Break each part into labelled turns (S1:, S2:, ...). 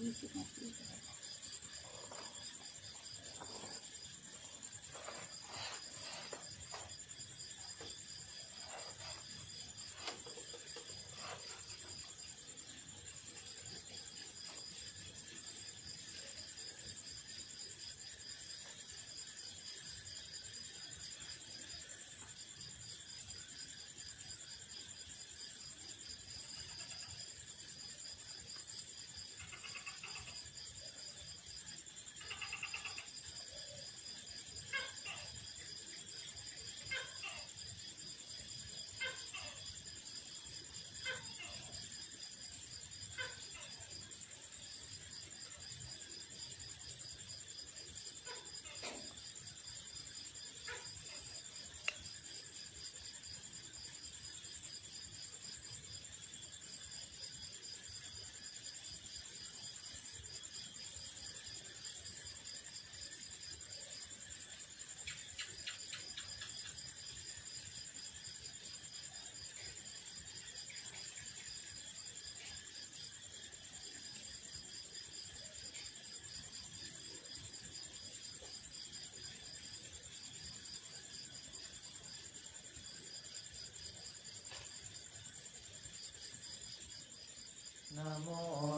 S1: ยี่สิบ น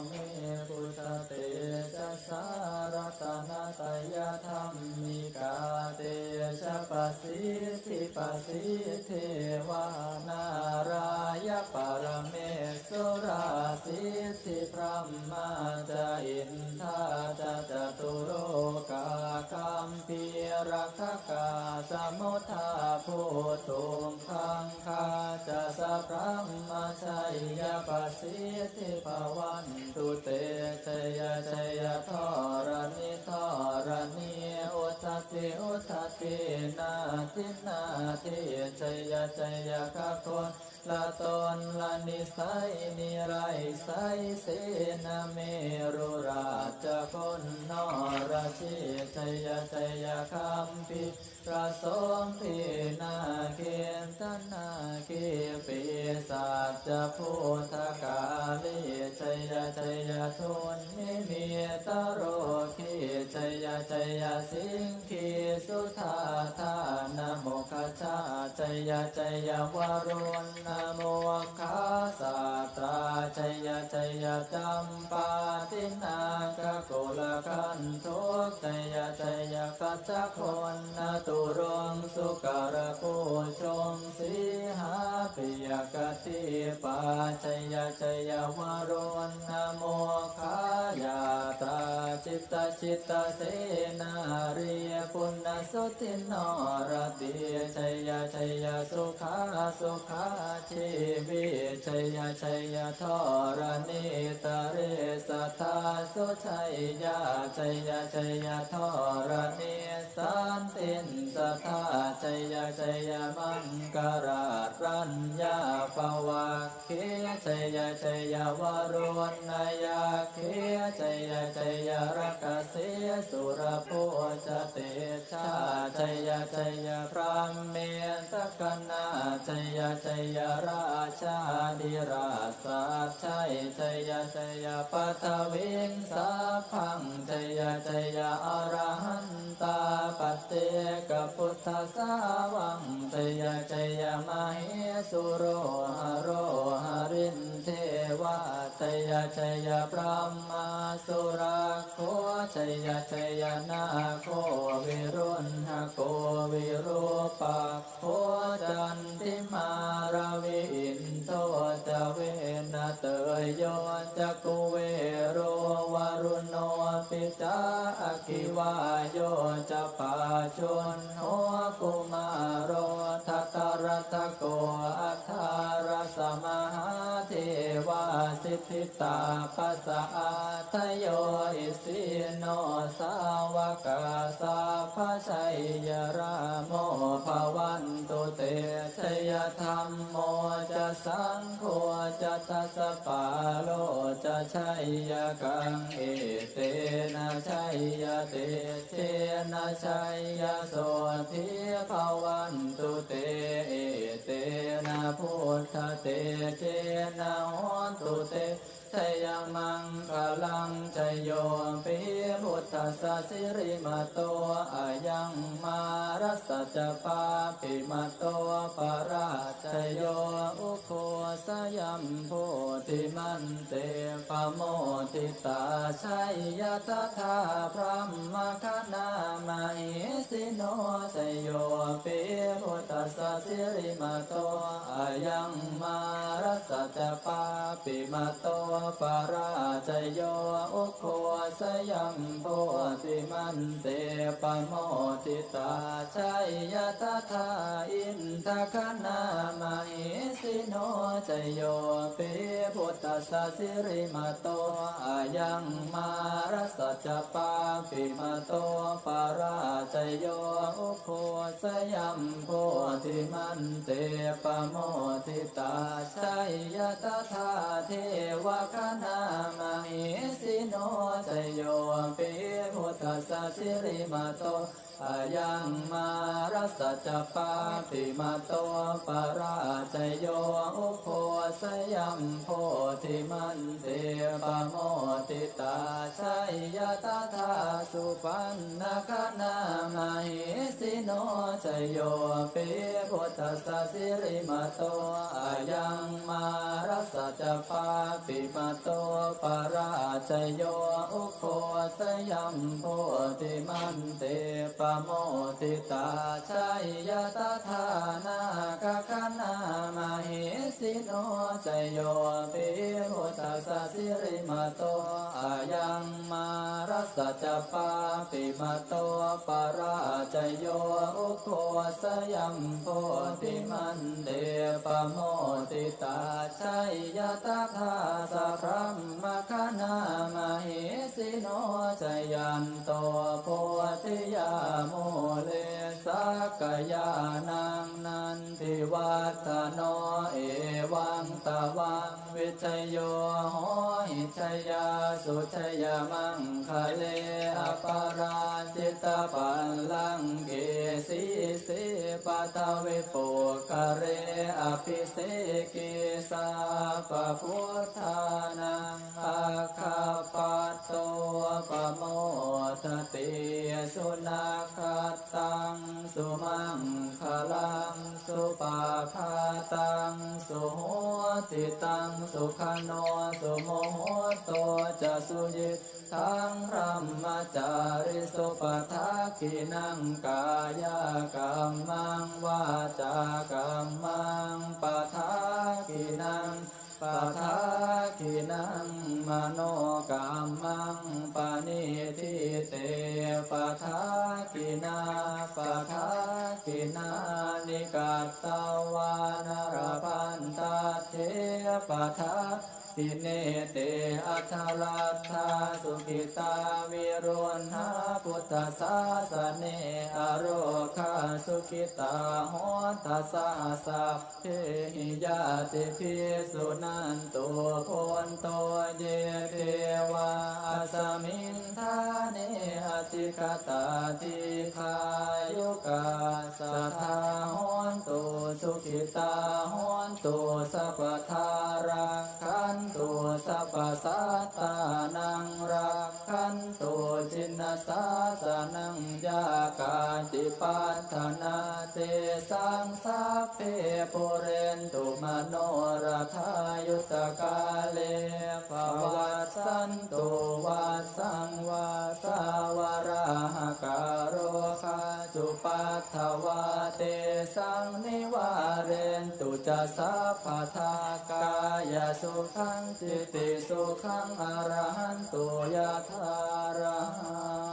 S1: ทิ
S2: ชยชยกะคนละตนละนิสัยนิไรไสเสนาเมรุราชคนนรชิชยชยาคัมพิประสมพินาเกณตนาเกปิสัจพุทธกาลิชยชยาทุนนิมิตโรคิชยชยาสิงคีสุธาธา ยชัยวรุณนโมคาสาตราชัยชัยจำปาตินาคโกลกันทุกชยชัยกัจจคนนตุรงสุกรภูชงสีหาปิยกติปาชัยชัยวรุณนโมคายาตราจิตตจิตตเสนารี สุตินอรติชัยชัยสุขาสุขาชีวิชัยชัยทรณิตเรสัทธาสุชัยยาชัยชัยทรณิสันตินสัทธาชัยชัยมังกรารัญญาปวะเคชัยชัยวรุณนายาเคชัยชัยรักเสสุรโพจเตชาชยชยพระเมตกนาชยชยราชาดิราสัชัยชยชยปัทวิงสาพังชยชยอรหันตาปเตกพุทธสาวังชยชยมเหสุโร ยชยพระมาสุราโคชยชยนาโควิรุณหโกวิรูปโคจันติมารวินโทจเวนะเตยโยจักุเวโรวรุณโนปิจาอคิวายโยจะปาชนโหกุ ตาปัสสะอาทโยอิสิโนสาวกาสาพชัยยราโมภวันตุเตชยธรรมโมจะสังโฆจะทัสปาโลจะชัยยกังเอเตนะชัยยเตเทนะชัยยโสทิภวันตุเตเอเตนะพุทธเตเจนะหนตุเต ชยมังคลังชยโยปิพุทธัสสิริมาโตอายังมารัสสะจปาปิมาโตปาราชโยอุโคสยัมโพธิมันเตปโมทิตาชัยยะตถาพระมคณามาหิสิโนชยโยปิพุทธัสสิริมาโตอายังมารัสสะจปาปิมาโตปราชโยอุโคสยัมโพธิมันเตปะโมทิตาชัยยะตถาอินทคนามาหิสิโนชโยปิพุทธสสะสิริมาโตอายังมารสจปาปิมาโตปราชโยอุโคสยัมโพธิมันเตปะโมทิตาชัยยะตถาเทวคณามาหิสิโนชยโยปิพุทธสสะสิริมาโต อายังมารัสจะปาปิมาโตปราชโยอุโคสยัมโพธิมันเตปโมติตาชัยยะตถาสุปันนคนามาหิสิโนชยโยปิพุทธสสิริมาโตอายังมารัสจะปาปิมาโตปราชโยอุโคสยัมโพธิมันเตปโมติตาชัยยะตถานาคคนา สิโนชยโยปิพุทธัสสิริมาโตอายังมารัสสะจะปาปิมาโตปาราชโยอุโคสยัมโพธิมันเดปะโมติตาชัยยะตถาสัพพมมคณามาหิสิโนชยันโตโพธิยาโมเลสักยานังนันทิวัฒโน วังตะวังวิชยโยโหหิชยาสุชยมังคะเลอปาราจิตปัลลังเกสีสิปะทวิปุกะเรอภิเสกิสาปะพุทธานังอาคาปัตโตปะโมทติสุนัขตังสุมังคลังสุปาพาตังสุโห ติตังสุขโนสุโมโหโตจะสุยิทังรัมมจาริสุปทักขินังกายกรรมังวาจากรรมังปทักขินังปะทาคินังมโนกรรมังปานิทิเตปะทาคินาปะทาคินานิกาตวานารพันา ปะทาทิเนเตอัทลัทธาสุขิตาวิรุณหาพุทธศาสเนอโรคาสุขิตาโหทัสสะสัพเพหิยาติพิสุนันตุโพนโตเยเทวาสมินทาเนอติคตาติคายุกาสัทธาโหนตุสุขิตาโหนตุสัพพทา ปัฏฐนาเตสังสัพเพปุเรนตุมโนรทายุตกาเลภวัสันตุวัสังวาสาวราหการโรคาจุปัฏฐวาเตสังนิวาเรนตุจะสัพพทากายสุขังจิติสุขังอรหันตุยะธาระ